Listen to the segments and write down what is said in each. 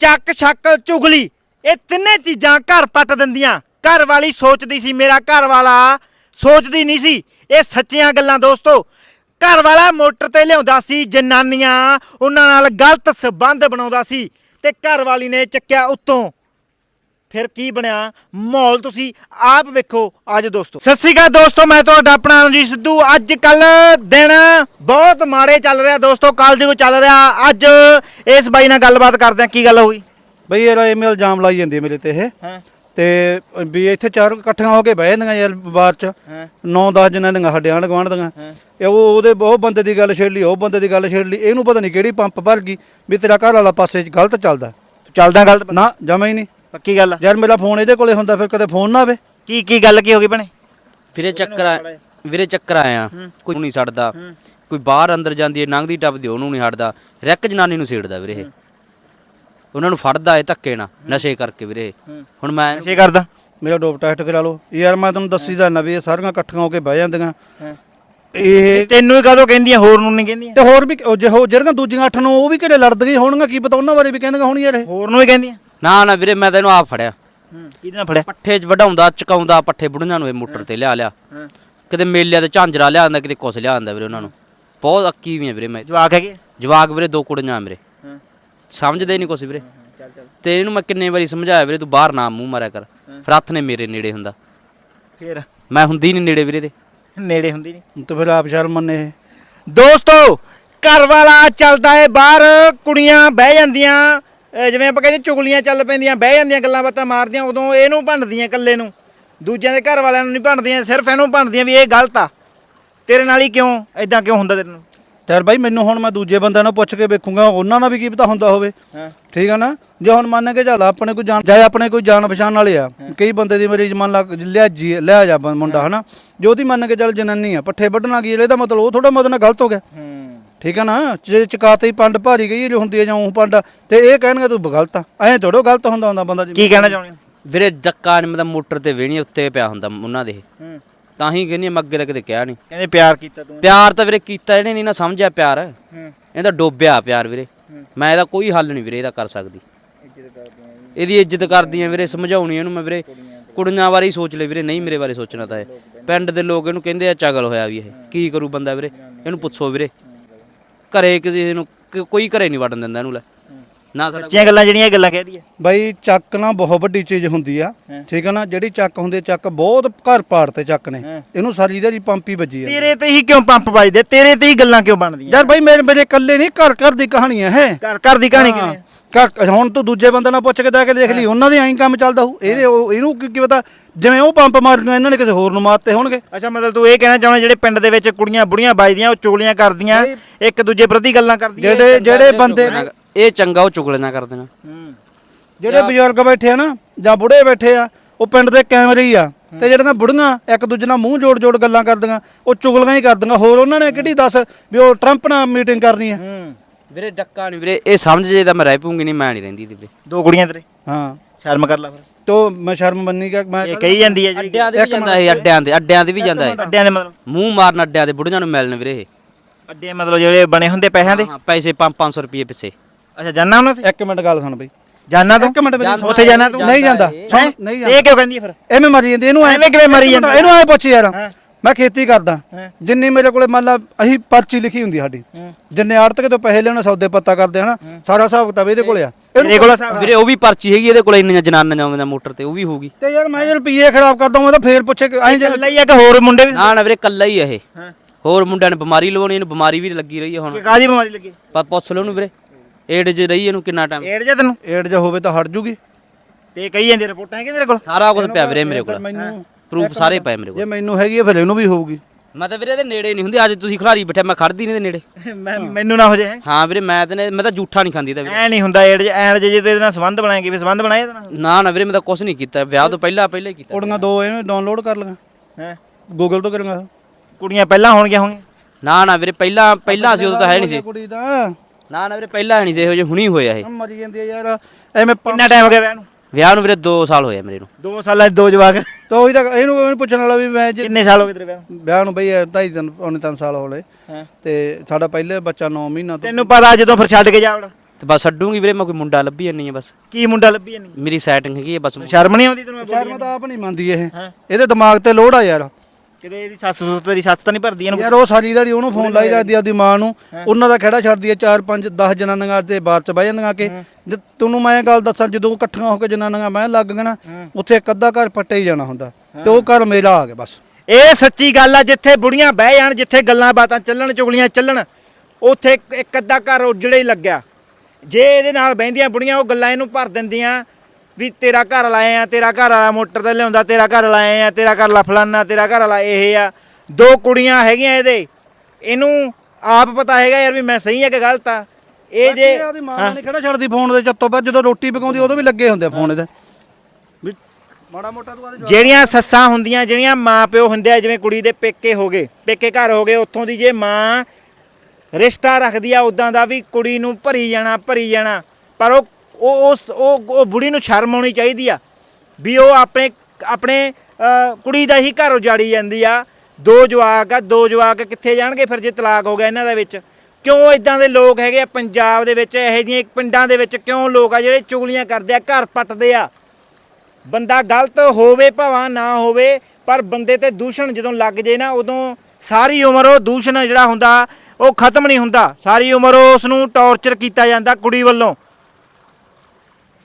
ਚੱਕ ਛੱਕ ਚੁਗਲੀ। ਇਹ ਤਿੰਨੇ ਚੀਜ਼ਾਂ ਘਰ ਪੱਟ ਦਿੰਦੀਆਂ। ਘਰ ਵਾਲੀ ਸੋਚਦੀ ਸੀ, ਮੇਰਾ ਘਰ ਵਾਲਾ ਸੋਚਦੀ ਨਹੀਂ ਸੀ। ਇਹ ਸੱਚੀਆਂ ਗੱਲਾਂ ਦੋਸਤੋ। ਘਰ ਵਾਲਾ ਮੋਟਰ ਤੇ ਲਿਆਉਂਦਾ ਸੀ ਜਨਾਨੀਆਂ। ਉਹਨਾਂ ਨਾਲ ਗਲਤ ਸਬੰਧ ਬਣਾਉਂਦਾ ਸੀ ਤੇ ਘਰ ਵਾਲੀ ਨੇ ਚੱਕਿਆ ਉੱਤੋਂ। ਫਿਰ ਕੀ ਬਣਿਆ? ਮਾਹੌਲ ਤੁਸੀਂ ਆਪ ਵੇਖੋ ਅੱਜ ਦੋਸਤੋ। ਸਤਿ ਸ਼੍ਰੀ ਅਕਾਲ ਦੋਸਤੋ ਮੈਂ ਤੁਹਾਡਾ ਆਪਣਾ ਅਨੁਜੀਤ ਸਿੱਧੂ। ਅੱਜ ਕੱਲ ਦਿਨ ਬਹੁਤ ਮਾੜੇ ਚੱਲ ਰਿਹਾ ਦੋਸਤੋ ਕੱਲ ਦੇ ਚੱਲ ਰਿਹਾ। ਅੱਜ ਇਸ ਬਾਈ ਨਾਲ ਗੱਲਬਾਤ ਕਰਦੇ ਆ ਕੀ ਗੱਲ ਹੋਈ ਬਈ ਇਹ ਐਵੇਂ ਇਲਜ਼ਾਮ ਲਾਈ ਜਾਂਦੀ ਹੈ ਮੇਰੇ ਤੇ ਇਹ। ਹਾਂ। ਤੇ ਵੀ ਇੱਥੇ ਚਾਰ ਇਕੱਠੀਆਂ ਹੋ ਕੇ ਬਹਿ ਜਾਂਦੀਆਂ ਯਾਰ ਬਾਰ ਚ। ਹਾਂ। 9-10 ਜਨਾਂ ਦੀਆਂ ਸਾਡੇ ਆਂਢ ਗੁਆਂਢ ਦੀਆਂ। ਇਹ ਉਹ ਉਹਦੇ ਉਹ ਬੰਦੇ ਦੀ ਗੱਲ ਛੇੜ ਲਈ ਉਹ ਬੰਦੇ ਦੀ ਗੱਲ ਛੇੜ ਲਈ। ਇਹਨੂੰ ਪਤਾ ਨਹੀਂ ਕਿਹੜੀ ਪੰਪ ਭਰ ਗਈ ਵੀ ਤੇਰਾ ਘਰ ਵਾਲਾ ਪਾਸੇ ਗਲਤ ਚੱਲਦਾ। ਚੱਲਦਾ ਗਲਤ ਨਾ ਜਮਾ ਹੀ ਨਹੀਂ। ਪੱਕੀ ਗੱਲ ਆ। ਯਾਰ ਮੇਰਾ ਫੋਨ ਇਹਦੇ ਕੋਲੇ ਹੁੰਦਾ ਫਿਰ ਕਦੇ ਫੋਨ ਨਾ ਆਵੇ। ਕੀ ਕੀ ਗੱਲ ਕੀ ਹੋ ਗਈ ਬਣੇ ਵੀਰੇ ਚੱਕਰ ਆ- ਵੀਰੇ ਚੱਕਰ ਆਇਆ ਕੋਈ ਨਹੀਂ ਛੱਡਦਾ ਕੋਈ ਬਾਹਰ ਅੰਦਰ ਜਾਂਦੀ ਹੈ ਲੰਘਦੀ ਟੱਪਦੀ ਉਹਨੂੰ ਨਹੀਂ ਹਟਦਾ। ਰੈਕ ਜਨਾਨੀ ਨੂੰ ਛੇੜਦਾ ਵੀਰੇ ਇਹ। ਉਹਨਾਂ ਨੂੰ ਫੜਦਾ ਏ ਧੱਕੇ ਨਾਲ ਨਸ਼ੇ ਕਰਕੇ ਵੀਰੇ ਇਹ। ਹੁਣ ਮੈਂ ਨਸ਼ੇ ਕਰਦਾ। ਮੇਰਾ ਡੋਪ ਟੈਸਟ ਕਰਾ ਲਓ। ਯਾਰ ਮੈਂ ਤੁਹਾਨੂੰ ਦੱਸੀ ਦਾ ਨਾ ਵੀ ਇਹ ਸਾਰੀਆਂ ਇਕੱਠੀਆਂ ਹੋ ਕੇ ਬਹਿ ਜਾਂਦੀਆਂ। ਇਹ ਤੈਨੂੰ ਹੀ ਕਦੋਂ ਕਹਿੰਦੀਆਂ ਹੋਰ ਨੂੰ ਨਹੀਂ ਕਹਿੰਦੀਆਂ? ਤੇ ਹੋਰ ਵੀ ਉਹ ਜਿਹੋ ਜਿਹੜੀਆਂ ਦੂਜੀਆਂ ਅੱਠ ਨੂੰ ਉਹ ਵੀ ਘਰੇ ਲੜਦੀਆਂ ਹੋਣਗੀਆਂ? ਕੀ ਪਤਾ ਉਹਨਾਂ ਬਾਰੇ ਵੀ ਕਹਿੰਦੀਆਂ ਹੋਣੀਆਂ ਇਹ। ਹੋਰ ਨੂੰ ਹੀ ਕਹਿੰਦੀਆਂ? ਨਾ ਨਾ ਵੀਰੇ ਮੈਂ ਤੈਨੂੰ ਆਪ ਫੜਿਆ। ਹੂੰ ਕਿਹਦੇ ਨਾਲ ਫੜਿਆ? ਪੱਠੇ 'ਚ ਵਢਾਉਂਦਾ ਚਕਾਉਂਦਾ ਪੱਠੇ ਬੁੜੀਆਂ ਨੂੰ ਇਹ ਮੋਟਰ ਤੇ ਲਿਆ ਲਿਆ। ਹਾਂ। ਕਿਤੇ ਮੇਲਿਆਂ ਤੇ ਝਾਂਜਰਾ ਲਿਆ ਆਂਦਾ ਕਿਤੇ ਕੁਛ ਲਿਆ ਆਂਦਾ ਵੀਰੇ ਉਹਨਾਂ ਨੂੰ। ਬਹੁਤ ਅੱਕੀ ਵੀ ਆ ਵੀਰੇ ਮੈਂ। ਜਵਾਕ ਹੈਗੇ? ਜਵਾਕ ਵੀਰੇ ਦੋ ਕੁੜੀਆਂ ਮੇਰੇ। ਹਾਂ। ਸਮਝਦੇ ਨਹੀਂ ਕੁਛ ਵੀਰੇ। ਚੱਲ ਚੱਲ। ਤੇ ਇਹਨੂੰ ਮੈਂ ਕਿੰਨੇ ਵਾਰੀ ਸਮਝਾਇਆ ਵੀਰੇ ਤੂੰ ਬਾਹਰ ਨਾ ਮੂੰਹ ਮਾਰਿਆ ਕਰ। ਫਿਰ ਹੱਥ ਨੇ ਮੇਰੇ ਨੇੜੇ ਹੁੰਦਾ। ਫੇਰ? ਮੈਂ ਹੁੰਦੀ ਨਹੀਂ ਨੇੜੇ ਵੀਰੇ ਦੇ ਨੇੜੇ ਹੁੰਦੀ ਨਹੀਂ ਤੇ ਫਿਰ ਆਪ ਸ਼ਰਮ ਮੰਨੇ ਇਹ। ਦੋਸਤੋ ਘਰ ਵਾਲਾ ਚੱਲਦਾ ਏ ਬਾਹਰ ਕੁੜੀਆਂ ਬਹਿ ਜਾਂਦੀਆਂ। ਅਹ ਜਿਵੇਂ ਆਪਾਂ ਕਹਿੰਦੇ ਚੁਗਲੀਆਂ ਚੱਲ ਪੈਂਦੀਆਂ ਬਹਿ ਜਾਂਦੀਆਂ ਗੱਲਾਂ ਬਾਤਾਂ ਮਾਰਦੀਆਂ ਉਦੋਂ ਇਹਨੂੰ ਭੰਡਦੀਆਂ ਇਕੱਲੇ ਨੂੰ। ਦੂਜਿਆਂ ਦੇ ਘਰ ਵਾਲਿਆਂ ਨੂੰ ਨਹੀਂ ਭੰਡਦੀਆਂ ਸਿਰਫ ਇਹਨੂੰ ਭੰਡਦੀਆਂ ਵੀ ਇਹ ਗਲਤ ਆ। ਤੇਰੇ ਨਾਲ ਹੀ ਕਿਉਂ ਐਦਾਂ ਕਿਉਂ ਹੁੰਦਾ ਤੇਰੇ ਨਾਲ ਯਾਰ ਬਾਈ ਮੈਨੂੰ ਹੁਣ ਮੈਂ ਦੂਜੇ ਬੰਦਿਆਂ ਨੂੰ ਪੁੱਛ ਕੇ ਵੇਖੂੰਗਾ ਉਹਨਾਂ ਨਾਲ ਵੀ ਕੀ ਪਤਾ ਹੁੰਦਾ ਹੋਵੇ। ਹਾਂ। ਠੀਕ ਆ ਨਾ? ਜੇ ਹੁਣ ਮੰਨ ਕੇ ਚੱਲ ਆਪਣੇ ਕੋਈ ਜਾਣ ਜਾਏ ਆਪਣੇ ਕੋਈ ਜਾਣ ਪਛਾਣ ਵਾਲੇ ਆ ਕਈ ਬੰਦੇ ਦੀ ਮੇਰੀ ਮੰਨ ਲਾ ਲਿਆ ਜੀ ਲਿਆ ਜਾ ਬੰ- ਮੁੰਡਾ ਹਨਾ? ਜੋ ਉਹਦੀ ਮੰਨ ਕੇ ਚੱਲ ਜਨਾਨੀ ਆ ਪੱਠੇ ਵੱਢਣ ਆ ਗਈ ਇਹਦਾ ਮਤਲਬ ਉਹ ਥੋੜਾ ਮਤਲਬ ਨਾਲ ਗਲਤ ਹੋ ਗਿਆ। ਠੀਕ ਆ ਨਾ? ਜੇ ਚਕਾਤੇ ਪੰਡ ਭਾਰੀ ਗਈ ਜੋ ਹੁੰਦੀ ਹੈ ਜਾਂ ਉਹ ਪੰਡ ਤੇ ਇਹ ਕਹਿਣਗੇ ਤੂੰ ਗਲਤ ਆ। ਐਂ ਥੋੜੋ ਗਲਤ ਹੁੰਦਾ ਹੁੰਦਾ ਬੰਦਾ ਕੀ ਕਹਿਣਾ ਚਾਹੁੰਦੇ ਹੋ? ਵੀਰੇ ਜੱਕਾ ਨੇ ਮਤਲਬ ਮੋਟਰ ਤੇ ਵੇਣੀ ਉੱਤੇ ਪਿਆ ਹੁੰਦਾ ਉਹਨਾਂ ਦੇ। ਹੂੰ। ਤਾਂ ਹੀ ਕਹਿੰਦੀ ਮੈਂ ਅੱਗੇ ਤਾਂ ਕਿਹਾ ਨਹੀਂ। ਕਹਿੰਦੇ ਪਿਆਰ ਕੀਤਾ ਤੂੰ। ਪਿਆਰ ਤਾਂ ਵੀਰੇ ਕੀਤਾ ਇਹਨੇ ਨਹੀਂ ਨਾ ਸਮਝਿਆ ਪਿਆਰ। ਹੂੰ। ਇਹਦਾ ਡੋਬਿਆ ਪਿਆਰ ਵੀਰੇ। ਮੈਂ ਇਹਦਾ ਕੋਈ ਹੱਲ ਨਹੀਂ ਵੀਰੇ ਇਹਦਾ ਕਰ ਸਕਦੀ। ਇਹਦੀ ਇੱਜ਼ਤ ਕਰਦੀ ਆ ਵੀਰੇ ਸਮਝਾਉਣੀ ਇਹਨੂੰ ਮੈਂ ਵੀਰੇ। ਕੁੜੀਆਂ ਬਾਰੇ ਹੀ ਸੋਚ ਲੈ ਵੀਰੇ ਨਹੀਂ ਮੇਰੇ ਬਾਰੇ ਸੋਚਣਾ ਤਾਂ ਇਹ। ਪਿੰਡ ਦੇ ਲੋਕ ਇਹਨੂੰ ਕਹਿੰਦੇ ਆ ਚਗਲ ਹੋਇਆ ਵੀ ਇਹ। ਕੀ ਕਰੂ ਬੰਦਾ ਵੀਰੇ? ਇਹਨੂੰ ਪੁੱਛੋ ਵੀਰੇ। ਘਰੇ ਕਿਸੇ ਨੂੰ ਕ- ਕੋਈ ਘਰੇ ਨਹੀਂ ਵੜਨ ਦਿੰਦਾ ਇਹਨੂੰ ਲੈ। ਨਾ ਸਾਡਾ ਸੱਚੀਆਂ ਗੱਲਾਂ ਜਿਹੜੀਆਂ ਇਹ ਗੱਲਾਂ ਕਹਿ ਰਹੀ ਬਾਈ ਚੱਕ ਨਾ ਬਹੁਤ ਵੱਡੀ ਚੀਜ਼ ਹੁੰਦੀ ਆ ਠੀਕ ਆ ਨਾ? ਜਿਹੜੀ ਚੱਕ ਹੁੰਦੀ ਆ, ਚੱਕ ਬਹੁਤ ਘਰ ਪਾੜ ਤੇ ਚੱਕ ਨੇ। ਇਹਨੂੰ ਸਾਰੀ ਦਿਹਾੜੀ ਪੰਪੀ ਵੱਜੀ ਆ। ਤੇਰੇ ਤੇ ਹੀ ਕਿਉਂ ਪੰਪ ਵੱਜਦੇ? ਤੇਰੇ ਤੇ ਹੀ ਗੱਲਾਂ ਕਿਉਂ ਬਣਦੀਆਂ? ਯਾਰ ਬਾਈ ਮੇਰੇ ਮੇਰੇ ਇਕੱਲੇ ਨਹੀਂ ਘਰ ਘਰ ਦੀ ਕਹਾਣੀ ਆ ਇਹ। ਘਰ ਘਰ ਦੀ ਕਹਾਣੀ ਕਿਵੇਂ ਘਰ ਹੁਣ ਤੂੰ ਦੂਜੇ ਬੰਦੇ ਨਾਲ ਪੁੱਛ ਕੇ ਜਾ ਕੇ ਦੇਖ ਲਈ ਉਹਨਾਂ ਦੇ ਐਂ ਕੰਮ ਚੱਲਦਾ ਹੋਊ। ਇਹਦੇ ਉਹ- ਇਹਨੂੰ ਕੀ ਕੀ ਪਤਾ ਜਿਵੇਂ ਉਹ ਪੰਪ ਮਾਰਦੀਆਂ ਇਹਨਾਂ ਨੇ ਕਿਸੇ ਹੋਰ ਨੂੰ ਮਾਰਤੇ ਹੋਣਗੇ। ਅੱਛਾ ਮਤਲਬ ਤੂੰ ਇਹ ਕਹਿਣਾ ਚਾਹੁੰਦਾ ਜਿਹੜੇ ਪਿੰਡ ਦੇ ਵਿੱਚ ਕੁੜੀਆਂ ਬੁੜੀਆਂ ਵੱਜਦੀਆਂ ਉਹ ਚੁਗਲੀਆਂ ਕਰਦੀਆਂ ਇੱਕ ਦੂਜੇ ਪ੍ਰਤੀ ਗੱਲਾਂ ਕਰਦੀਆਂ ਜਿਹੜੇ ਜਿਹੜੇ ਬੰਦੇ ਇਹ ਚੰਗਾ ਉਹ ਚੁਗਲੀਆਂ ਕਰ ਦੇਣਾ ਹੂੰ। ਜਿਹੜੇ ਬਜ਼ੁਰਗ ਬੈਠੇ ਆ ਨਾ ਜਾਂ ਬੁੜੇ ਬੈਠੇ ਆ ਉਹ ਪਿੰਡ ਦੇ ਕੈਮਰੇ ਹੀ ਆ। ਤੇ ਜਿਹੜੀਆਂ ਬੁੜੀਆਂ ਇੱਕ ਦੂਜੇ ਨਾਲ ਮੂੰਹ ਜੋੜ ਜੋੜ ਗੱਲਾਂ ਕਰਦੀਆਂ ਉਹ ਚੁਗਲੀਆਂ ਹੀ ਕਰਦੀਆਂ। ਹੋਰ ਉਹਨਾਂ ਨੇ ਕਿਹੜੀ ਦੱਸ ਵੀ ਉਹ ਟਰੰਪ ਨਾਲ ਮੀਟਿੰਗ ਕਰਨੀ ਆ? ਹੂੰ। ਵੀਰੇ ਡੱਕਾ ਨਹੀਂ ਵੀਰੇ ਇਹ ਸਮਝ ਜੇ ਤਾਂ ਮੈਂ ਰਹਿ ਪੂੰਗੀ ਨਹੀਂ ਮੈਂ ਨਹੀਂ ਰਹਿੰਦੀ ਇਹਦੀ ਵੀਰੇ। ਦੋ ਕੁੜੀਆਂ ਤੇਰੇ? ਹਾਂ। ਸ਼ਰਮ ਕਰ ਲੈ ਫਿਰ। ਤੋ ਮੈਂ ਸ਼ਰਮ ਮੰਨੀ ਕਿ ਮੈਂ ਇਹ ਕਹੀ ਜਾਂਦੀ ਹੈ ਜਿਹੜੀ ਅੱਡਿਆਂ ਦੇ ਵੀ ਜਾਂਦਾ ਇਹ ਅੱਡਿਆਂ ਦੇ ਅੱਡਿਆਂ ਦੇ ਵੀ ਜਾਂਦਾ ਇਹ। ਅੱਡਿਆਂ ਦੇ ਮਤਲਬ। ਮੂੰਹ ਮਾਰਨ ਅੱਡਿਆਂ ਦੇ ਬੁੜੀਆਂ ਨੂੰ ਮਿਲਣ ਵੀਰੇ ਇਹ। ਅੱਡੇ ਮਤਲਬ ਜਿਹੜੇ ਬਣੇ ਹੁੰਦੇ ਪੈਸਿਆਂ ਦੇ? ਹਾਂ ਪੈਸੇ 5-500 ਰੁਪਏ ਪਿੱਛੇ। ਅੱਛਾ ਜਾਨਾ ਉਹਨਾਂ ਤੇ? ਇੱਕ ਮਿੰਟ ਗੱਲ ਸੁਣ ਬਈ। ਜਾਨਾ ਤੂੰ? ਇੱਕ ਮਿੰਟ ਮੇਰੀ ਉੱਥੇ ਜਾਣਾ ਤੂੰ? ਨਹੀਂ ਜਾਂਦਾ? ਨਹੀਂ ਇਹ ਕਿਉਂ ਕਹਿੰਦੀ ਹੈ ਫਿਰ? ਐਵੇਂ ਮਰੀ ਜਾਂਦੀ ਇਹਨੂੰ ਐਵੇਂ ਕਿਵੇਂ ਮਰੀ ਜਾਂਦੀ? ਇਹਨੂੰ ਐ ਪੁੱਛ ਯਾਰ। ਹਾਂ। ਮੈਂ ਖੇਤੀ ਕਰਦਾ। ਜਿੰਨੀ ਮੇਰੇ ਕੋਲੇ ਮੰਨ ਲਾ ਅਸੀਂ ਪਰਚੀ ਲਿਖੀ ਹੁੰਦੀ ਸਾਡੀ। ਜਿੰਨੇ ਆੜਤਕ ਤੋਂ ਪੈਸੇ ਲੈਣੇ ਸੌਦੇ ਪੱਤਾ ਕਰਦੇ ਹਨਾ ਸਾਰਾ ਹਿਸਾਬ ਕਿਤਾਬ ਇਹਦੇ ਕੋਲੇ ਆ। ਤੇਰੇ ਕੋਲ ਵੀਰੇ ਉਹ ਵੀ ਪਰਚੀ ਹੈਗੀ ਇਹਦੇ ਕੋਲ ਇੰਨੀਆਂ ਜਨਾਨੀਆਂ ਆਉਂਦੀਆਂ ਮੋਟਰ ਤੇ ਉਹ ਵੀ ਹੋਊਗੀ। ਤੇ ਯਾਰ ਮੈਂ ਜੇ ਰੁਪਈਏ ਖਰਾਬ ਕਰਦਾ ਮੈਂ ਤਾਂ ਫੇਰ ਪੁੱਛੇ ਐਂ ਜੇ ਲਈ ਆ ਕਿ ਹੋਰ ਮੁੰਡੇ ਵੀ ਨਾ ਨਾ ਵੀਰੇ ਕੱਲਾ ਹੀ ਆ ਇਹ। ਹੋਰ ਮੁੰਡਿਆਂ ਨੇ ਬਿਮਾਰੀ ਲਵਾਉਣੀ ਇਹਨੂੰ ਬਿਮਾਰੀ ਵੀ ਲੱਗੀ ਰਹੀ ਹੈ ਹੁਣ। ਕਿ ਕਾਦੀ ਬਿਮਾਰੀ ਲੱਗੀ? ਪਰ ਪੁੱਛ ਲਓ ਉਹਨੂੰ ਵੀਰੇ ਏਡ 'ਚ ਰਹੀ ਇਹਨੂੰ ਕਿੰਨਾ ਟਾਈਮ ਏਡ ਜਾ ਤੈਨੂੰ? ਏਡ ਜੇ ਹੋਵੇ ਤਾਂ ਹਟ ਜੂਗੀ। ਤੇ ਕਹੀ ਜਾਂਦੀ ਰਿਪੋਰਟਾਂ ਹੈ ਕਿ ਤੇਰੇ ਕੋਲ? ਸਾਰਾ ਕੁਝ ਪਿਆ ਵੀਰੇ ਮੇਰੇ ਕੋਲ। ਮੈਨੂੰ ਪ੍ਰੂਫ ਸਾਰੇ ਪਏ ਮੇਰੇ ਜੇ ਕੋਲ। ਮੈਨੂੰ ਹੈਗੀ ਆ ਫਿਰ ਇਹਨੂੰ ਵੀ ਹੋਊਗੀ। ਮੈਂ ਤਾਂ ਵੀਰੇ ਇਹਦੇ ਨੇੜੇ ਨਹੀਂ ਹੁੰਦੀ ਅੱਜ ਤੁਸੀਂ ਖਿਲਾਰੀ ਬੈਠੇ ਮੈਂ ਖੜਦੀ ਨਹੀਂ ਇਹਦੇ ਨੇੜੇ। ਮੈਂ ਮੈਨੂੰ ਨਾ ਹੋ ਜਾਏ। ਹਾਂ ਵੀਰੇ ਮੈਂ ਤੇ ਮੈਂ ਤਾਂ ਝੂਠਾ ਨਹੀਂ ਖਾਂਦੀ ਤਾਂ ਵੀਰੇ। ਐ ਨਹੀਂ ਹੁੰਦਾ ਏਡ ਜੇ ਜੇ ਜੇ ਤੇ ਇਹਦੇ ਨਾਲ ਸੰਬੰਧ ਬਣਾਏਗੇ ਵੀ ਸੰਬੰਧ ਬਣਾਏ ਇਹਦੇ ਨਾਲ। ਨਾ ਨਾ ਵੀਰੇ ਮੈਂ ਤਾਂ ਕੁਝ ਨਹੀਂ ਕੀਤਾ। ਵਿਆਹ ਤੋਂ ਪਹਿਲਾਂ ਪਹਿਲਾਂ ਹੀ ਕੀਤਾ। ਕੁੜੀਆਂ ਦੋ ਇਹਨੂੰ ਡਾਊਨਲੋਡ ਕਰ ਲਈਆਂ। ਹੈ? ਗੂਗਲ ਤੋਂ ਕਰਾਂਗਾ। ਕੁੜੀਆਂ ਪਹਿਲਾਂ ਹੋਣਗੀਆਂ ਹੋਣਗੀਆਂ। ਨਾ ਨਾ ਵੀਰੇ ਪਹਿਲਾਂ ਪਹਿਲਾਂ ਸੀ ਉਦੋਂ ਤਾਂ ਹੈ ਨਹੀਂ ਸੀ। ਕੁੜੀ ਦਾ ਨਾ ਨਾ ਵੀਰੇ ਪਹਿਲਾਂ ਹੈ ਨਹੀਂ ਸੀ ਇਹੋ ਜਿਹੇ ਹੁਣੀ ਹੋਇਆ ਇਹ। ਮਰੀ ਜਾਂਦੀ ਯਾਰ। ਐਵੇਂ ਕਿੰਨਾ ਟਾਈਮ ਹੋ ਗਿਆ ਵਿਆਹ ਨੂੰ? ਵਿਆਹ ਨੂੰ ਵੀਰੇ 2 ਸਾਲ ਹੋਏ ਆ ਮੇਰੇ ਨੂੰ। 2 ਸਾਲਾਂ 'ਚ ਦੋ ਜਵਾਕ। ਤਾਂ ਉਹੀ ਤਾਂ ਇਹਨੂੰ ਇਹਨੂੰ ਪੁੱਛਣ ਵਾਲਾ ਵੀ ਮੈਂ ਜੇ ਕਿੰਨੇ ਸਾਲ ਹੋ ਗਏ ਤੇਰੇ ਵਿਆਹ ਨੂੰ? ਵਿਆਹ ਨੂੰ ਬਈ ਢਾਈ ਤਿੰਨ ਪੌਣੇ ਤਿੰਨ ਸਾਲ ਹੋ ਲਏ ਹਾਂ। ਤੇ ਸਾਡਾ ਪਹਿਲੇ ਬੱਚਾ 9 ਮਹੀਨਾ ਤੋਂ ਤੈਨੂੰ ਪਤਾ ਜਦੋਂ ਫਿਰ ਛੱਡ ਕੇ ਜਾਵੜਾ ਤੇ ਬਸ ਛੱਡੂਗੀ ਵੀਰੇ ਮੈਂ ਕੋਈ ਮੁੰਡਾ ਲੱਭੀ ਜਾਨੀ ਆ ਬਸ। ਕੀ ਮੁੰਡਾ ਲੱਭੀ ਜਾਨੀ ਮੇਰੀ ਸੈਟਿੰਗ ਹੈਗੀ ਆ ਬਸ। ਸ਼ਰਮ ਨਹੀਂ ਆਉਂਦੀ ਤੈਨੂੰ ਮੈਂ ਬੋਲੀ ਸ਼ਰਮ ਤਾਂ ਆਪ ਨਹੀਂ ਮੰਨਦੀ ਇਹ। ਇਹਦੇ ਦਿਮਾਗ ਤੇ ਲੋੜ ਆ ਯਾਰ। ਕਿਤੇ ਇਹਦੀ ਸੱਸ ਸੁੱਤ ਤੇਰੀ ਸੱਸ ਤਾਂ ਨਹੀਂ ਭਰਦੀ ਇਹਨੂੰ? ਯਾਰ ਉਹ ਸਾਰੀ ਦਿਹਾੜੀ ਉਹਨੂੰ ਫੋਨ ਲਾਈ ਜਾਂਦੀ ਆ ਦੀ ਮਾਂ ਨੂੰ। ਉਹਨਾਂ ਦਾ ਖੜਾ ਛੱਡਦੀ ਆ 4 5 10 ਜਨਾਨੀਆਂ ਤੇ ਬਾਹਰ ਚ ਬਹਿ ਜਾਂਦੀਆਂ ਕਿ ਜੇ ਤੈਨੂੰ ਮੈਂ ਇਹ ਗੱਲ ਦੱਸਾਂ ਜਦੋਂ ਇਕੱਠੀਆਂ ਹੋ ਕੇ ਜਨਾਨੀਆਂ ਮੈਂ ਲੱਗ ਗਈਆਂ ਨਾ ਉੱਥੇ ਇੱਕ ਅੱਧਾ ਘਰ ਪੱਟੇ ਹੀ ਜਾਣਾ ਹੁੰਦਾ ਤੇ ਉਹ ਘਰ ਮੇਰਾ ਆ ਗਿਆ ਬਸ। ਇਹ ਸੱਚੀ ਗੱਲ ਆ ਜਿੱਥੇ ਬੁੜੀਆਂ ਬਹਿ ਜਾਣ ਜਿੱਥੇ ਗੱਲਾਂ ਬਾਤਾਂ ਚੱਲਣ ਚੁਗਲੀਆਂ ਚੱਲਣ ਉੱਥੇ ਇੱਕ- ਇੱਕ ਅੱਧਾ ਘਰ ਉਜੜੇ ਹੀ ਲੱਗਿਆ। ਜੇ ਇਹਦੇ ਨਾਲ ਬਹਿੰਦੀਆਂ ਬੁੜੀਆਂ ਉਹ ਗੱਲਾਂ ਇਹਨੂੰ ਭਰ ਦਿੰਦੀਆਂ ਵੀ ਤੇਰਾ ਘਰ ਲਾਏ ਆ ਤੇਰਾ ਘਰ ਵਾਲਾ ਮੋਟਰ ਤੇ ਲਿਆਉਂਦਾ ਤੇਰਾ ਘਰ ਲਾਏ ਆ ਤੇਰਾ ਘਰ ਲਾ ਫਲਾਨਾ ਤੇਰਾ ਘਰ ਵਾਲਾ ਇਹ ਆ। ਦੋ ਕੁੜੀਆਂ ਹੈਗੀਆਂ ਇਹਦੇ। ਇਹਨੂੰ ਆਪ ਪਤਾ ਹੈਗਾ ਯਾਰ ਵੀ ਮੈਂ ਸਹੀ ਆ ਕਿ ਗਲਤ ਆ? ਇਹ ਜੇ ਉਹਦੀ ਮਾਂ ਨੇ ਖੜਾ ਛੱਡਦੀ ਫੋਨ ਦੇ ਚੱਤੋਂ ਬਾਅਦ? ਜਦੋਂ ਰੋਟੀ ਪਕਾਉਂਦੀ ਉਦੋਂ ਵੀ ਲੱਗੇ ਹੁੰਦੇ ਫੋਨ ਇਹਦੇ। ਵੀ ਮਾੜਾ ਮੋਟਾ ਤੂੰ ਆਦੇ ਜਿਹੜੀਆਂ ਸੱਸਾਂ ਹੁੰਦੀਆਂ ਜਿਹੜੀਆਂ ਮਾਂ ਪਿਓ ਹੁੰਦੇ ਆ ਜਿਵੇਂ ਕੁੜੀ ਦੇ ਪੇਕੇ ਹੋ ਗਏ ਪੇਕੇ ਘਰ ਹੋ ਗਏ ਉੱਥੋਂ ਦੀ ਜੇ ਮਾਂ ਰਿਸ਼ਤਾ ਰੱਖਦੀ ਆ ਉਦਾਂ ਦਾ ਵੀ ਕੁੜੀ ਨੂੰ ਭਰੀ ਜਾਣਾ ਭਰੀ ਜਾਣਾ। ਪਰ ਉਹ ਉਹ ਉਸ ਉਹ ਉਹ ਬੁੜੀ ਨੂੰ ਸ਼ਰਮ ਆਉਣੀ ਚਾਹੀਦੀ ਆ ਵੀ ਉਹ ਆਪਣੇ ਆਪਣੇ ਕੁੜੀ ਦਾ ਹੀ ਘਰ ਉਜਾੜੀ ਜਾਂਦੀ ਆ। ਦੋ ਜਵਾਕ ਆ, ਦੋ ਜਵਾਕ ਕਿੱਥੇ ਜਾਣਗੇ ਫਿਰ ਜੇ ਤਲਾਕ ਹੋ ਗਿਆ ਇਹਨਾਂ ਦੇ ਵਿੱਚ? ਕਿਉਂ ਇਦਾਂ ਦੇ ਲੋਕ ਹੈਗੇ ਆ ਪੰਜਾਬ ਦੇ ਵਿੱਚ? ਇਹੋ ਜਿਹੀਆਂ ਪਿੰਡਾਂ ਦੇ ਵਿੱਚ ਕਿਉਂ ਲੋਕ ਆ ਜਿਹੜੇ ਚੁਗਲੀਆਂ ਕਰਦੇ ਆ, ਘਰ ਪੱਟਦੇ ਆ? ਬੰਦਾ ਗਲਤ ਹੋਵੇ ਭਾਵੇਂ ਨਾ ਹੋਵੇ, ਪਰ ਬੰਦੇ ਤੇ ਦੂਸ਼ਣ ਜਦੋਂ ਲੱਗ ਜੇ ਨਾ, ਉਦੋਂ ਸਾਰੀ ਉਮਰ ਉਹ ਦੂਸ਼ਣ ਜਿਹੜਾ ਹੁੰਦਾ, ਉਹ ਖਤਮ ਨਹੀਂ ਹੁੰਦਾ। ਸਾਰੀ ਉਮਰ ਉਸ ਨੂੰ ਟੌਰਚਰ ਕੀਤਾ ਜਾਂਦਾ ਕੁੜੀ ਵੱਲੋਂ।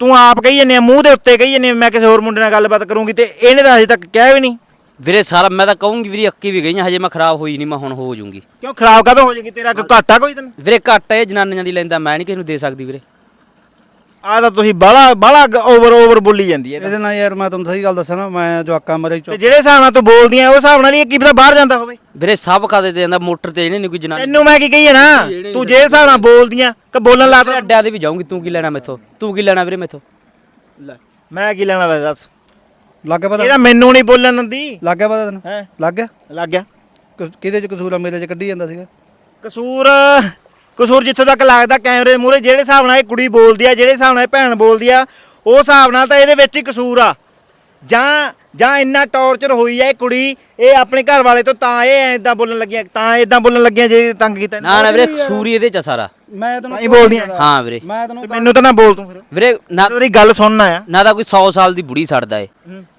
ਤੂੰ ਆਪ ਕਹੀ ਜੰਨੇ ਮੂੰਹ ਦੇ ਉੱਤੇ ਕਹੀ ਜੰਨੇ ਮੈਂ ਕਿਸੇ ਹੋਰ ਮੁੰਡੇ ਨਾਲ ਗੱਲਬਾਤ ਕਰੂੰਗੀ ਤੇ ਇਹਨੇ ਤਾਂ ਹਜੇ ਤੱਕ ਕਿਹਾ ਵੀ ਨਹੀਂ। ਵੀਰੇ ਸਾਰਾ ਮੈਂ ਤਾਂ ਕਹੂੰਗੀ ਵੀਰੇ ਅੱਕੀ ਵੀ ਗਈਆਂ ਹਜੇ ਮੈਂ ਖਰਾਬ ਹੋਈ ਨਹੀਂ ਮੈਂ ਹੁਣ ਹੋ ਜਾਊਂਗੀ। ਕਿਉਂ ਖਰਾਬ ਕਦੋਂ ਹੋ ਜਾਏਗੀ? ਤੇਰਾ ਕੋਈ ਘਾਟਾ ਕੋਈ ਤੈਨੂੰ? ਵੀਰੇ ਘੱਟ ਇਹ ਜਨਾਨੀਆਂ ਦੀ ਲੈਂਦਾ ਮੈਂ ਨਹੀਂ ਕਿਸੇ ਨੂੰ ਦੇ ਸਕਦੀ ਵੀਰੇ। ਆ ਤਾਂ ਤੁਸੀਂ ਬਾਲਾ ਬਾਲਾ ਓਵਰ ਓਵਰ ਬੋਲੀ ਜਾਂਦੀ ਹੈ ਇਹਦੇ ਨਾਲ ਯਾਰ ਮੈਂ ਤੁਹਾਨੂੰ ਸਹੀ ਗੱਲ ਦੱਸਾਂ ਨਾ ਮੈਂ ਜਵਾਕਾਂ ਮਰੇ ਤੇ ਚੁੱਪ ਜਿਹੜੇ ਹਿਸਾਬ ਨਾਲ ਤੂੰ ਬੋਲਦੀ ਆ ਉਹ ਹਿਸਾਬ ਨਾਲ ਹੀ ਇਹ ਕੀ ਪਤਾ ਬਾਹਰ ਜਾਂਦਾ ਹੋਵੇ। ਵੀਰੇ ਸਭ ਖਾਦੇ ਤੇ ਜਾਂਦਾ ਮੋਟਰ ਤੇ ਇਹਨੇ ਨਹੀਂ ਕੋਈ ਜਨਾਨੀ। ਤੈਨੂੰ ਮੈਂ ਕੀ ਕਹੀ ਨਾ ਤੂੰ ਜੇ ਹਿਸਾਬ ਨਾਲ ਬੋਲਦੀਆਂ ਕਿ ਬੋਲਣ ਲਾ ਵੀਰੇ ਅੱਡਿਆਂ ਦੇ ਵੀ ਜਾਊਂਗੀ ਤੂੰ ਕੀ ਲੈਣਾ ਮੈਥੋਂ? ਤੂੰ ਕੀ ਲੈਣਾ ਵੀਰੇ ਮੈਥੋਂ? ਮੈਂ ਕੀ ਲੈਣਾ ਵੈਸੇ ਦੱਸ। ਲੱਗ ਗਿਆ ਪਤਾ? ਇਹਦਾ ਮੈਨੂੰ ਨਹੀਂ ਬੋਲਣ ਦਿੰਦੀ। ਲੱਗ ਗਿਆ ਪਤਾ ਤੈਨੂੰ? ਹੈ? ਲੱਗ ਗਿਆ? ਲੱਗ ਗਿਆ। ਕਿਹਦੇ ਚ ਕਸੂਰ ਆ ਮੇਰੇ ਚ ਕੱਢੀ ਜਾਂਦਾ ਸੀਗਾ? ਕਸੂਰ ਕਸੂਰ ਜਿੱਥੋਂ ਤੱਕ ਲੱਗਦਾ ਕੈਮਰੇ ਮੂਹਰੇ ਜਿਹੜੇ ਹਿਸਾਬ ਨਾਲ ਇਹ ਕੁੜੀ ਬੋਲਦੀ ਆ ਜਿਹੜੇ ਹਿਸਾਬ ਨਾਲ ਇਹ ਭੈਣ ਬੋਲਦੀ ਆ ਉਹ ਹਿਸਾਬ ਨਾਲ ਤਾਂ ਇਹਦੇ ਵਿੱਚ ਹੀ ਕਸੂਰ ਆ। ਜਾਂ ਜਾਂ ਇੰਨਾ ਟੌਰਚਰ ਹੋਈ ਆ ਇਹ ਕੁੜੀ ਇਹ ਆਪਣੇ ਘਰ ਵਾਲੇ ਤੋਂ ਤਾਂ ਇਹ ਐਦਾਂ ਬੋਲਣ ਲੱਗੀਆਂ ਤਾਂ ਇਦਾਂ ਬੋਲਣ ਲੱਗੀਆਂ ਜੇ ਤੰਗ ਕੀਤਾ। ਨਾ ਨਾ ਵੀਰੇ ਕਸੂਰੀ ਇਹਦੇ ਚ ਆ ਸਾਰਾ। ਮੈਂ ਤੈਨੂੰ ਤਾਂ ਹੀ ਬੋਲਦੀਆਂ ਹਾਂ ਵੀਰੇ। ਮੈਂ ਤੈਨੂੰ ਤੇ ਮੈਨੂੰ ਤਾਂ ਨਾ ਬੋਲ ਤੂੰ ਫਿਰ। ਵੀਰੇ ਨਾ ਤੇਰੀ ਗੱਲ ਸੁਣਨਾ ਆ ਨਾ ਤਾਂ ਕੋਈ 100 ਸਾਲ ਦੀ ਬੁੜੀ ਸੜਦਾ ਏ।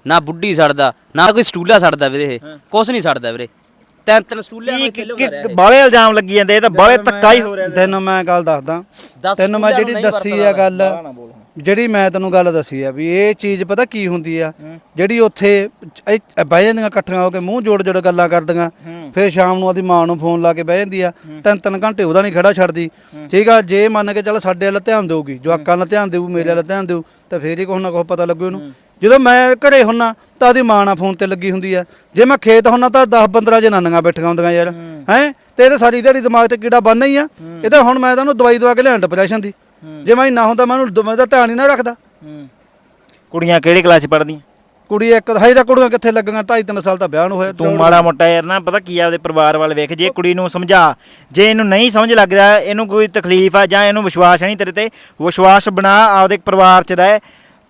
ਨਾ ਬੁੱਢੀ ਸੜਦਾ ਨਾ ਕੋਈ ਸਟੂਲਾ ਸੜਦਾ ਵੀਰੇ ਇਹ। ਕੁਛ ਨਹੀਂ ਸੜਦਾ ਵੀਰੇ। ਤਿੰਨ ਤਿੰਨ ਸਟੂਲਿਆਂ ਨੂੰ ਲਿਆਉਂਦਾ ਰਿਹਾ ਬਾਲੇ ਇਲਜ਼ਾਮ ਲੱਗੀ ਜਾਂਦੇ ਇਹ ਤਾਂ ਬਾਲੇ ਧੱਕਾ ਹੀ ਹੋ ਰਿਹਾ ਤੈਨੂੰ ਮੈਂ ਗੱਲ ਦੱਸਦਾ। ਦਸ ਤੈਨੂੰ ਮੈਂ ਜਿਹੜੀ ਨਹੀਂ ਦੱਸੀ ਆ ਗੱਲ ਜਿਹੜੀ ਮੈਂ ਤੈਨੂੰ ਗੱਲ ਦੱਸੀ ਆ ਵੀ ਇਹ ਚੀਜ਼ ਪਤਾ ਕੀ ਹੁੰਦੀ ਆ? ਜਿਹੜੀ ਉੱਥੇ ਇਹ ਬਹਿ ਜਾਂਦੀਆਂ ਇਕੱਠੀਆਂ ਹੋ ਕੇ ਮੂੰਹ ਜੋੜ ਜੋੜ ਗੱਲਾਂ ਕਰਦੀਆਂ ਫਿਰ ਸ਼ਾਮ ਨੂੰ ਆਦੀ ਮਾਂ ਨੂੰ ਫੋਨ ਲਾ ਕੇ ਬਹਿ ਜਾਂਦੀ ਆ। ਤਿੰਨ ਤਿੰਨ ਘੰਟੇ ਉਹਦਾ ਨਹੀਂ ਖੜਾ ਛੱਡਦੀ। ਠੀਕ ਆ ਜੇ ਮੰਨ ਕੇ ਚੱਲ ਸਾਡੇ ਵੱਲ ਧਿਆਨ ਦੇਊਗੀ ਜਵਾਕਾਂ ਵੱਲ ਧਿਆਨ ਦੇਊ ਮੇਰੇ ਵੱਲ ਧਿਆਨ ਦੇਊ ਤਾਂ ਫੇਰ ਹੀ ਕੁਛ ਨਾ ਕੁਛ ਪਤਾ ਲੱਗੂ ਇਹਨੂੰ। ਜਦੋਂ ਮੈਂ ਘਰੇ ਹੁੰਨਾ ਤਾਂ ਆਦੀ ਮਾਂ ਨਾਲ ਫੋਨ ਤੇ ਲੱਗੀ ਹੁੰਦੀ ਆ। ਜੇ ਮੈਂ ਖੇਤ ਹੁੰਨਾ ਤਾਂ 10 15 ਜਨਾਨੀਆਂ ਬੈਠੀਆਂ ਹੁੰਦੀਆਂ ਯਾਰ। ਹੈ। ਤੇ ਇਹਦੇ ਸਾਰੀ ਦਿਹਾੜੀ ਦਿਮਾਗ ਤੇ ਕੀੜਾ ਬੰਨ ਹੀ ਆ। ਇਹ ਤਾਂ ਹੁਣ ਮੈਂ ਤਾਂ ਉਹਨੂੰ ਦਵਾਈ ਦਵਾ ਕੇ ਲਿਆਣ ਡਿਪਰੈਸ਼ਨ ਦੀ। ਜੇ ਮੈਂ ਨਾ ਹੁੰਦਾ ਮੈਂ ਉਹਨੂੰ ਮੈਂ ਤਾਂ ਧਿਆਨ ਹੀ ਨਾ ਰੱਖਦਾ। ਕੁੜੀਆਂ ਕਿਹੜੇ ਕਲਾਸ ਚ ਪੜ੍ਹਦੀਆਂ? ਕੁੜੀ ਇੱਕ ਹਜੇ ਤਾਂ ਕੁੜੀਆਂ ਕਿੱਥੇ ਲੱਗੀਆਂ ਢਾਈ ਤਿੰਨ ਸਾਲ ਤਾਂ ਵਿਆਹ ਨੂੰ ਹੋਇਆ। ਤੂੰ ਮਾੜਾ ਮੋਟਾ ਯਾਰ ਨਾ ਪਤਾ ਕੀ ਆ ਉਹਦੇ ਪਰਿਵਾਰ ਵੱਲ ਵੇਖ ਜੇ ਕੁੜੀ ਨੂੰ ਸਮਝਾ ਜੇ ਇਹਨੂੰ ਨਹੀਂ ਸਮਝ ਲੱਗ ਰਿਹਾ ਇਹਨੂੰ ਕੋਈ ਤਕਲੀਫ ਆ ਜਾਂ ਇਹਨੂੰ ਵਿਸ਼ਵਾਸ ਨਹੀਂ ਤੇਰੇ ਤੇ ਵਿਸ਼ਵਾਸ ਬਣਾ ਆਪਦੇ ਪਰਿਵਾਰ ਚ ਰਹਿ।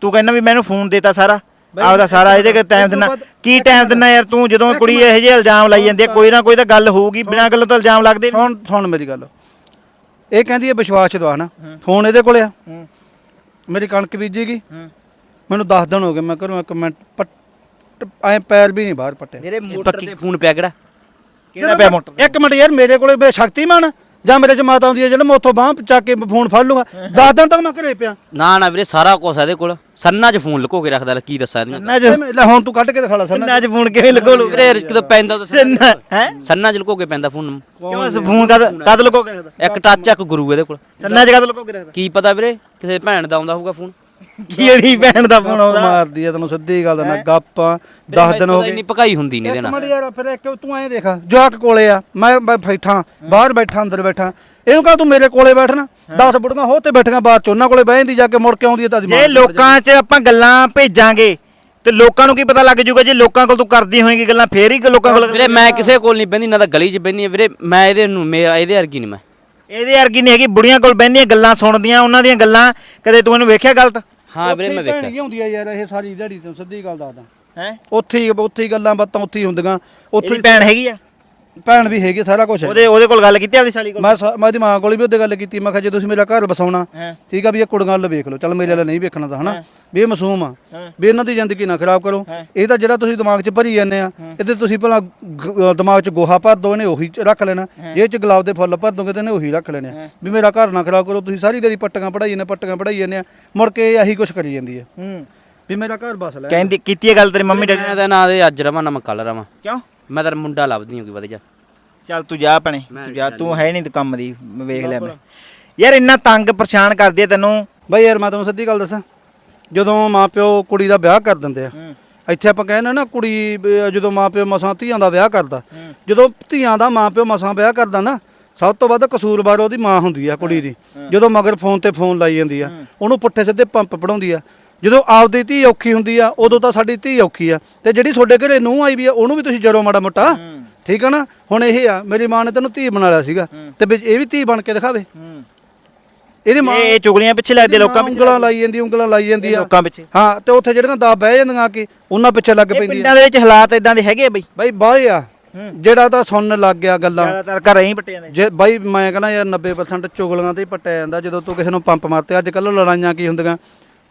ਤੂੰ ਕਹਿੰਦਾ ਵੀ ਮੈਨੂੰ ਫੋਨ ਦੇਤਾ ਸਾਰਾ ਆਪਦਾ ਸਾਰਾ ਇਹਦੇ ਕੇ ਟਾਈਮ ਦਿੰਨਾ ਕੀ ਟਾਈਮ ਦਿੰਨਾ ਯਾਰ ਤੂੰ ਜਦੋਂ ਕੁੜੀ ਇਹੋ ਜਿਹੇ ਇਲਜ਼ਾਮ ਲਾਈ ਜਾਂਦੀ ਆ ਕੋਈ ਨਾ ਕੋਈ ਤਾਂ ਗੱਲ ਹੋਊਗੀ ਬਿਨਾਂ ਗੱਲੋਂ ਤਾਂ ਇਲਜ਼ਾਮ ਲੱਗਦੇ ਨੀ। ਹੁਣ ਸੁਣ ਮੇਰੀ ਗੱਲ। ਇਹ ਕਹਿੰਦੀ ਹੈ ਵਿਸ਼ਵਾਸ ਚ ਦਵਾ ਨਾ ਫੋਨ ਇਹਦੇ ਕੋਲੇ ਆ। ਮੇਰੀ ਕਣਕ ਬੀਜੇਗੀ। ਮੈਨੂੰ 10 ਦਿਨ ਹੋ ਗਏ ਮੈਂ ਘਰੋਂ ਇੱਕ ਮਿੰਟ ਪੱਟ ਐ ਪੈਰ ਵੀ ਨਹੀਂ ਬਾਹਰ ਪੱਟੇ ਮੇਰੇ ਮੋਟਰ ਤੇ ਫੋਨ ਪਿਆ ਕਿਹੜਾ? ਕਿਹੜਾ ਪਿਆ ਮੋਟਰ? ਇੱਕ ਮਿੰਟ ਯਾਰ ਮੇਰੇ ਕੋਲੇ ਬੇ ਸ਼ਕਤੀਮਾਨ ਜਾਂ ਮੇਰੇ ਚ ਮਾਤਾ ਆਉਂਦੀ ਹੈ ਜਿਹੜਾ ਮੈਂ ਉੱਥੋਂ ਬਾਹ ਚੱਕ ਕੇ ਫੋਨ ਫੜ ਲੂੰਗਾ 10 ਦਿਨ ਤੱਕ ਮੈਂ ਘਰੇ ਪਿਆ। ਨਾ ਨਾ ਵੀਰੇ ਸਾਰਾ ਕੁਝ ਇਹਦੇ ਕੋਲ। ਸੰਨਾ 'ਚ ਫੋਨ ਲੁਕੋ ਕੇ ਰੱਖਦਾ ਲੈ ਕੀ ਦੱਸਾਂ ਇਹਦੀਆਂ ਸੰਨਾ ਚ? ਤੇ ਮੈਂ- ਲੈ ਹੁਣ ਤੂੰ ਕੱਢ ਕੇ ਦਿਖਾ ਲੈ ਸਨ ਚ। ਫੋਨ ਕਿਵੇਂ ਲਗੋ ਲੂ? ਵੀਰੇ ਰਿਸ਼ਕ ਤੋਂ ਪੈਂਦਾ ਤਾਂ ਸੰਨਾ ਹੈ? ਸੰਨਾ 'ਚ ਲੁਕੋ ਕੇ ਪੈਂਦਾ ਫੋਨ। ਕਿਉਂ ਇਸ ਫੋਨ ਕਦ ਕਦ ਲਗੋ ਕੇ ਰੱਖਦਾ? ਇੱਕ ਟੱਚ ਇੱਕ ਗੁਰੂ ਇਹਦੇ ਕੋਲ। ਸੰਨਾ ਚ ਕਦ ਲਗੋ ਕੇ ਰੱਖਦਾ? ਕੀ ਪਤਾ ਵੀਰੇ ਕਿਸੇ ਭੈਣ ਦਾ ਆਉਂਦਾ ਹੋਊਗਾ ਫੋਨ। ਕਿਹੜੀ ਭੈਣ ਦਾ ਫੋਨ ਆਉਂਦਾ? ਮਾਰਦੀ ਆ ਤੈਨੂੰ ਸਿੱਧੀ ਗੱਲ ਦਾ ਗੱਪਾਂ 10 ਦਿਨ ਹੋ ਗਏ ਇੰਨੀ ਪਕਾਈ ਹੁੰਦੀ ਨਹੀਂ ਇਹਦੇ ਨਾਲ। ਮਿੰਟ ਯਾਰ ਫਿਰ ਇੱਕ ਤੂੰ ਐਂ ਦੇਖ ਜਵਾਕ ਕੋਲੇ ਆ ਮੈਂ ਮੈਂ ਬੈਠਾ ਬਾਹਰ ਬੈਠਾ ਅੰਦਰ ਬੈਠਾ। ਇਹਨੂੰ ਕਹ ਤੂੰ ਮੇਰੇ ਕੋਲੇ ਬੈਠਣਾ 10 ਬੁੜੀਆਂ ਹੋ ਤੇ ਬੈਠੀਆਂ ਬਾਹਰ ਚ ਉਹਨਾਂ ਕੋਲੇ ਬਹਿ ਜਾਂਦੀ ਜਾ ਕੇ ਮੁੜ ਕੇ ਆਉਂਦੀ ਹੈ ਤਾਂ ਦੀ ਜੇ ਲੋਕਾਂ 'ਚ ਆਪਾਂ ਗੱਲਾਂ ਭੇਜਾਂਗੇ ਤੇ ਲੋਕਾਂ ਨੂੰ ਕੀ ਪਤਾ ਲੱਗ ਜਾਊਗਾ ਜੇ ਲੋਕਾਂ ਕੋਲ ਤੂੰ ਕਰਦੀ ਹੋਏਗੀ ਗੱਲਾਂ ਫੇਰ ਹੀ ਲੋਕਾਂ ਕੋਲ ਵੀਰੇ ਮੈਂ ਕਿਸੇ ਕੋਲ ਨਹੀਂ ਬੈੰਦੀ ਨਾ ਤਾਂ ਗਲੀ 'ਚ ਬੈੰਦੀ ਵੀਰੇ ਮੈਂ ਇਹਦੇ ਨੂੰ ਮੇਰਾ ਇਹਦੇ ਵਰਗੀ ਨਹੀਂ ਮੈਂ। ਇਹਦੇ ਵਰਗੀ ਨਹੀਂ ਹੈਗੀ ਬੁੜੀਆਂ ਕੋਲ ਬਹਿੰਦੀਆਂ ਗੱਲਾਂ ਸੁਣਦੀਆਂ ਉਹਨਾਂ ਦੀਆਂ ਗੱਲਾਂ ਕਦੇ ਤੂੰ ਇਹਨੂੰ ਵੇਖਿਆ ਗਲਤ? ਹਾਂ ਵੀਰੇ ਮੈਂ ਵੇਖਿਆ। ਭੈਣ ਹੁੰਦੀ ਆ ਯਾਰ ਇਹ ਸਾਰੀ ਦਿਹਾੜੀ ਤੈਨੂੰ ਸਿੱਧੀ ਗੱਲ ਦੱਸਦਾ। ਹੈ? ਉੱਥੇ ਹੀ ਉੱਥੇ ਹੀ ਗੱਲਾਂ ਬਾਤਾਂ ਉੱਥੇ ਹੀ ਹੁੰਦੀਆਂ ਉੱਥੇ ਉੱਥੇ ਭੈਣ ਹੈਗੀ ਆ? ਭੈਣ ਵੀ ਹੈਗੀ ਸਾਰਾ ਕੁਝ ਹੈ। ਉਹਦੇ ਉਹਦੇ ਕੋਲ ਗੱਲ ਕੀਤੀ ਆਪਦੀ ਸਾਲੀ ਕੋਲ? ਮੈਂ ਸ- ਮੈਂ ਉਹਦੀ ਮਾਂ ਕੋਲ ਵੀ ਉਹਦੇ ਗੱਲ ਕੀਤੀ ਮੈਂ ਕਿਹਾ ਜੇ ਤੁਸੀਂ ਮੇਰਾ ਘਰ ਬਸਾਉਣਾ ਹਾਂ। ਠੀਕ ਆ ਵੀ ਇਹ ਕੁੜੀਆਂ ਵੱਲ ਵੇਖ ਲਓ ਚਲ ਮੇਰੇ ਵੱਲ ਨਹੀਂ ਵੇਖਣਾ ਤਾਂ ਹਨਾ? ਵੀ ਇਹ ਮਾਸੂਮ ਆ। ਹਾਂ। ਵੀ ਇਹਨਾਂ ਦੀ ਜ਼ਿੰਦਗੀ ਨਾ ਖਰਾਬ ਕਰੋ। ਇਹ ਤਾਂ ਜਿਹੜਾ ਤੁਸੀਂ ਦਿਮਾਗ 'ਚ ਭਰੀ ਜਾਂਦੇ ਆ ਇਹਦੇ ਤੁਸੀਂ ਭਲਾ ਗ- ਦਿਮਾਗ 'ਚ ਗੋਹਾ ਭਰ ਦੋ ਇਹਨੇ ਉਹੀ 'ਚ ਰੱਖ ਲੈਣਾ। ਜੇ 'ਚ ਗੁਲਾਬ ਦੇ ਫੁੱਲ ਭਰ ਦੋਗੇ ਤਾਂ ਇਹਨੇ ਉਹੀ ਰੱਖ ਲੈਣੇ ਆ। ਵੀ ਮੇਰਾ ਘਰ ਨਾ ਖਰਾਬ ਕਰੋ ਤੁਸੀਂ ਸਾਰੀ ਦਿਹਾੜੀ ਪੱਟੀਆਂ ਪੜਾਈ ਜਾਂਦੇ ਪੱਟੀਆਂ ਪੜਾਈ ਜਾਂਦੇ ਆ। ਮੁੜ ਕੇ ਇਹ ਆਹੀ ਕੁਛ ਕਰੀ ਜਾਂਦੀ ਹੈ ਹੂੰ। ਵੀ ਮੇਰਾ ਘਰ ਬਸ ਲੈ। ਕਹਿੰਦੀ ਕੀਤੀ ਹੈ ਗੱਲ ਤੇਰੀ ਮੰਮੀ ਡੈਡੀ ਮੈਂ ਤਾਂ ਨਾ ਦੇ ਅੱਜ ਰਵਾਂ ਨਾ ਮੈਂ ਕੱਲ ਰਵਾਂ। ਕਿਉਂ? ਮੈਂ ਤਾਂ ਮੁੰਡਾ ਲੱਭਦੀ ਹਾਂ ਕੋਈ ਵਧੀਆ। ਚੱਲ ਤੂੰ ਜਾ ਭਣੇ ਤੂੰ ਜਾ ਤੂੰ ਹੈ ਨਹੀਂ ਤੇ ਕੰਮ ਦੀ ਮੈਂ ਵੇਖ ਲਿਆ ਮੈਂ। ਯਾਰ ਇੰਨਾ ਤੰਗ ਪਰੇਸ਼ਾਨ ਕਰਦੀ ਤੈਨੂੰ। ਬਾਈ ਯਾਰ ਮੈਂ ਤੁਹਾਨੂੰ ਸਿੱਧੀ ਗੱਲ ਦੱਸਾਂ ਜਦੋਂ ਮਾਪਿਓ ਕੁੜੀ ਦਾ ਵਿਆਹ ਕਰ ਦਿੰਦੇ ਆ ਇੱਥੇ ਆਪਾਂ ਕਹਿੰਦੇ ਨਾ ਕੁੜੀ ਜਦੋਂ ਮਾਪਿਓ ਮਸਾਂ ਧੀਆਂ ਦਾ ਵਿਆਹ ਕਰਦਾ ਜਦੋਂ ਧੀਆਂ ਦਾ ਮਾਪਿਓ ਮਸਾਂ ਵਿਆਹ ਕਰਦਾ ਨਾ ਸਭ ਤੋਂ ਵੱਧ ਕਸੂਰਵਾਰ ਉਹਦੀ ਮਾਂ ਹੁੰਦੀ ਆ ਕੁੜੀ ਦੀ। ਜਦੋਂ ਮਗਰ ਫੋਨ ਤੇ ਫੋਨ ਲਾਈ ਜਾਂਦੀ ਆ ਉਹਨੂੰ ਪੁੱਠੇ ਸਿੱਧੇ ਪੰਪ ਪੜਾਉਂਦੀ ਆ ਜਦੋਂ ਆਪਦੀ ਧੀ ਔਖੀ ਹੁੰਦੀ ਆ ਉਦੋਂ ਤਾਂ ਸਾਡੀ ਧੀ ਔਖੀ ਆ। ਤੇ ਜਿਹੜੀ ਤੁਹਾਡੇ ਘਰੇ ਨੂੰ ਆਈ ਵੀ ਆ ਉਹਨੂੰ ਵੀ ਤੁਸੀਂ ਜਰੋ ਮਾੜਾ ਮੋਟਾ। ਠੀਕ ਆ ਨਾ? ਹੁਣ ਇਹ ਆ ਮੇਰੀ ਮਾਂ ਨੇ ਤੈਨੂੰ ਧੀ ਬਣਾ ਲਿਆ ਸੀਗਾ। ਤੇ ਵਿੱਚ ਇਹ ਵੀ ਧੀ ਬਣ ਕੇ ਦਿਖਾਵੇ। ਇਹਦੀ ਮਾਂ ਇਹ ਚੁਗਲੀਆਂ ਪਿੱਛੇ ਲੱਗਦੇ ਲੋਕਾਂ ਮਾਂ ਉਂਗਲਾਂ ਲਾਈ ਜਾਂਦੀ ਉਂਗਲਾਂ ਲਾਈ ਜਾਂਦੀ ਆ। ਲੋਕਾਂ ਪਿੱਛੇ। ਹਾਂ ਤੇ ਉੱਥੇ ਜਿਹੜੀਆਂ ਦਾ ਬਹਿ ਜਾਂਦੀਆਂ ਕਿ ਉਹਨਾਂ ਪਿੱਛੇ ਲੱਗ ਪੈਂਦੀ ਆ ਪਿੰਡਾਂ ਦੇ ਵਿੱਚ ਹਾਲਾਤ ਇਦਾਂ ਦੇ ਹੈਗੇ ਬਈ? ਬਾਈ ਬਾਹਲੇ ਆ। ਜਿਹੜਾ ਤਾਂ ਸੁਣਨ ਲੱਗ ਗਿਆ ਗੱਲਾਂ। ਜ਼ਿਆਦਾਤਰ ਘਰ ਹੀ ਪੱਟੇ ਜਾਂਦੇ ਜੇ ਬਾਈ ਮੈਂ ਕਹਿੰਦਾ ਯਾਰ 90% ਚੁਗਲੀਆਂ ਤੇ ਹੀ ਪੱਟਿਆ ਜਾਂਦਾ ਜਦੋਂ ਤੂੰ ਕਿਸੇ ਨੂੰ ਪੰਪ ਮਾਰਤੇ। ਅੱਜ ਕੱਲ੍ਹ ਲੜਾਈਆਂ ਕੀ ਹੁੰਦੀਆਂ?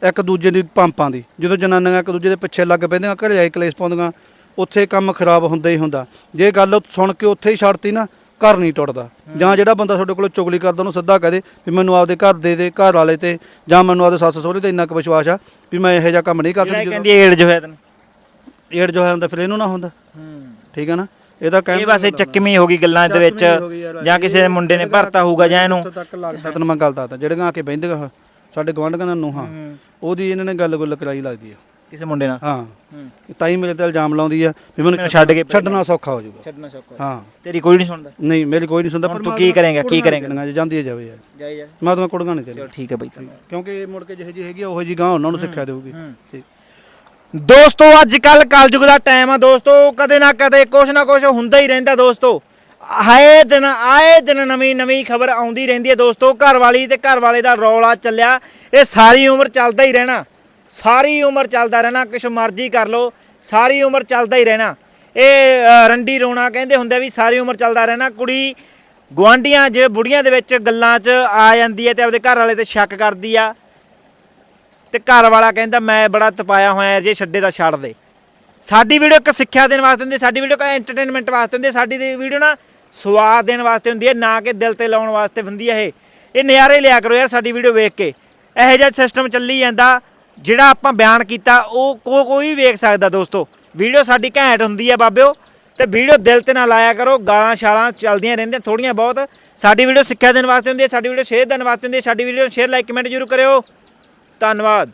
ਇੱਕ ਦੂਜੇ ਦੀ ਪੰਪਾਂ ਦੀ। ਜਦੋਂ ਜਨਾਨੀਆਂ ਇੱਕ ਦੂਜੇ ਦੇ ਪਿੱਛੇ ਲੱਗ ਪੈਂਦੀਆਂ ਘਰੇ ਆਈ ਕਲੇਸ਼ ਪਾਉਂਦੀਆਂ ਉੱਥੇ ਕੰਮ ਖਰਾਬ ਹੁੰਦਾ ਹੀ ਹੁੰਦਾ। ਜੇ ਗੱਲ ਸੁਣ ਕੇ ਉੱਥੇ ਹੀ ਛੱਡਤੀ ਨਾ ਘਰ ਨਹੀਂ ਟੁੱਟਦਾ। ਜਾਂ ਜਿਹੜਾ ਬੰਦਾ ਤੁਹਾਡੇ ਕੋਲ ਚੁਗਲੀ ਕਰਦਾ ਉਹਨੂੰ ਸਿੱਧਾ ਕਹਦੇ ਵੀ ਮੈਨੂੰ ਆਪਦੇ ਘਰ ਦੇ ਦੇ ਘਰ ਵਾਲੇ ਤੇ ਜਾਂ ਮੈਨੂੰ ਆਪਦੇ ਸੱਸ ਸਹੁਰੇ ਤੇ ਇੰਨਾ ਕੁ ਵਿਸ਼ਵਾਸ ਆ ਵੀ ਮੈਂ ਇਹੋ ਜਿਹਾ ਕੰਮ ਨਹੀਂ ਕਰ ਜਿਹੜਾ ਸਕਦੀ ਕਹਿੰਦੀ ਏਡ ਜੋ ਹੋਇਆ ਤੈਨੂੰ। ਏਡ ਜੋ ਹੈ ਹੁੰਦਾ ਫਿਰ ਇਹਨੂੰ ਨਾ ਹੁੰਦਾ। ਠੀਕ ਹੈ ਨਾ? ਇਹਦਾ ਕਹਿਣ ਇਹ ਬਸ ਇਹ ਚੱਕਵੀਂ ਹੋ ਗਈ ਗੱਲਾਂ ਦੇ ਵਿੱਚ ਜਾਂ ਕਿਸੇ ਮੁੰਡੇ ਨੇ ਭਰਤਾ ਹੋਊਗਾ ਜਾਂ ਇਹਨੂੰ। ਤੱਕ ਲੱਗਦਾ ਤੈਨੂੰ ਮੈਂ ਗੱਲ ਦੱਸਦਾ ਜਿਹੜੀਆਂ ਆ ਕੇ ਬਹਿੰਦੀਆਂ ਉਹ, ਸਾਡੇ ਗਵਾਂਢੀਆਂ ਨਾਲ ਨੂੰਹਾਂ। ਉਹਦੀ ਇਹਨਾਂ ਨੇ ਗੱਲ ਗੁੱਲ ਕਰਾਈ ਲੱਗਦੀ ਆ। ਕਿਸੇ ਮੁੰਡੇ ਨਾਲ? ਹਾਂ। ਤਾਈ ਮੇਰੇ ਤੇ ਇਲਜ਼ਾਮ ਲਾਉਂਦੀ ਆ ਵੀ ਮੈਨੂੰ ਛੱਡ ਕੇ ਛੱਡਣਾ ਸੌਖਾ ਹੋ ਜਾਊਗਾ। ਛੱਡਣਾ ਸੌਖਾ ਹਾਂ ਤੇਰੀ ਕੋਈ ਨਹੀਂ ਸੁਣਦਾ? ਨਹੀਂ ਮੇਰੀ ਕੋਈ ਨਹੀਂ ਸੁਣਦਾ ਹੁਣ ਤੂੰ ਕੀ ਕਰੇਂਗਾ, ਕੀ ਕਰੇਂਗਾ? ਜਾਂਦੀ ਜਾਵੇ ਯਾਰ। ਜਾਈ ਜਾ। ਮੈਂ ਤਾਂ ਕੁੜੀਆਂ ਨਹੀਂ ਚਾਹੀਦੀ ਠੀਕ ਹੈ ਬਈ ਕਿਉਂਕਿ ਇਹ ਮੁੜ ਕੇ ਜਿਹੇ ਜਿਹੀ ਹੈਗੀ ਉਹੋ ਜੀ ਗਾਂ ਉਹਨਾਂ ਨੂੰ ਸਿੱਖਿਆ ਦੇਊਗੀ। ਠੀਕ ਦੋਸਤੋ ਅੱਜ ਕੱਲ ਕਲਯੁਗ ਦਾ ਟਾਈਮ ਆ। ਦੋਸਤੋ ਕਦੇ ਨਾ ਕਦੇ ਕੁਛ ਨਾ ਕੁਛ ਹੁੰਦਾ ਹੀ ਰਹਿੰਦਾ ਦੋਸਤੋ। ਆਏ ਦਿਨ ਆਏ ਦਿਨ ਨਵੀਂ ਨਵੀਂ ਖਬਰ ਆਉਂਦੀ ਰਹਿੰਦੀ ਹੈ ਦੋਸਤੋ। ਘਰ ਵਾਲੀ ਤੇ ਘਰ ਵਾਲੇ ਦਾ ਰੌਲਾ ਚੱਲਿਆ। ਇਹ ਸਾਰੀ ਉਮਰ ਚੱਲਦਾ ਹੀ ਰਹਿਣਾ। ਸਾਰੀ ਉਮਰ ਚੱਲਦਾ ਰਹਿਣਾ, ਕੁਛ ਮਰਜ਼ੀ ਕਰ ਲੋ ਸਾਰੀ ਉਮਰ ਚੱਲਦਾ ਹੀ ਰਹਿਣਾ। ਇਹ ਰੰਡੀ ਰੋਣਾ ਕਹਿੰਦੇ ਹੁੰਦੇ ਵੀ ਸਾਰੀ ਉਮਰ ਚੱਲਦਾ ਰਹਿਣਾ। ਕੁੜੀ ਗਵਾਂਡੀਆਂ ਜੇ ਬੁੜੀਆਂ ਦੇ ਵਿੱਚ ਗੱਲਾਂ 'ਚ ਆ ਜਾਂਦੀ ਹੈ ਤੇ ਆਪਦੇ ਘਰ ਵਾਲੇ ਤੇ ਸ਼ੱਕ ਕਰਦੀ ਆ। ਤੇ ਘਰ ਵਾਲਾ ਕਹਿੰਦਾ, ਮੈਂ ਬੜਾ ਤਪਾਇਆ ਹੋਇਆ ਜੇ ਛੱਡੇ ਤਾਂ ਛੱਡ ਦੇ। ਸਾਡੀ ਵੀਡੀਓ ਇੱਕ ਸਿੱਖਿਆ ਦੇਣ ਵਾਸਤੇ ਹੁੰਦੀ ਸਾਡੀ ਵੀਡੀਓ ਇੱਕ ਐਂਟਰਟੇਨਮੈਂਟ ਵਾਸਤੇ ਹੁੰਦੀ ਸਾਡੀ ਵੀਡੀਓ ਨਾ ਸਵਾਦ ਦੇਣ ਵਾਸਤੇ ਹੁੰਦੀ ਹੈ, ਨਾ ਕਿ ਦਿਲ ਤੇ ਲਾਉਣ ਵਾਸਤੇ ਹੁੰਦੀ ਹੈ ਇਹ। ਇਹ ਨਜ਼ਾਰੇ ਲਿਆ ਕਰੋ ਯਾਰ ਸਾਡੀ ਵੀਡੀਓ ਵੇਖ ਕੇ। ਇਹੋ ਜਿਹਾ ਸਿਸਟਮ ਚੱਲੀ ਜਾਂਦਾ, ਜਿਹੜਾ ਆਪਾਂ ਬਿਆਨ ਕੀਤਾ, ਉਹ ਕੋ ਕੋਈ ਵੀ ਵੇਖ ਸਕਦਾ ਦੋਸਤੋ। ਵੀਡੀਓ ਸਾਡੀ ਘੈਂਟ ਹੁੰਦੀ ਹੈ ਬਾਬਿਓ। ਤੇ ਵੀਡੀਓ ਦਿਲ ਤੇ ਨਾ ਲਾਇਆ ਕਰੋ, ਗਾਲਾਂ ਛਾਲਾਂ ਚੱਲਦੀਆਂ ਰਹਿੰਦੀਆਂ ਥੋੜੀਆਂ ਬਹੁਤ। ਸਾਡੀ ਵੀਡੀਓ ਸਿੱਖਿਆ ਦੇਣ ਵਾਸਤੇ ਹੁੰਦੀ ਹੈ, ਸਾਡੀ ਵੀਡੀਓ ਸ਼ੇਅਰ ਦੇਣ ਵਾਸਤੇ ਹੁੰਦੀ ਹੈ, ਸਾਡੀ ਵੀਡੀਓ ਸ਼ੇਅਰ ਲਾਈਕ ਕਮੈਂਟ ਜ਼ਰੂਰ ਕਰਿਓ। ਧੰਨਵਾਦ।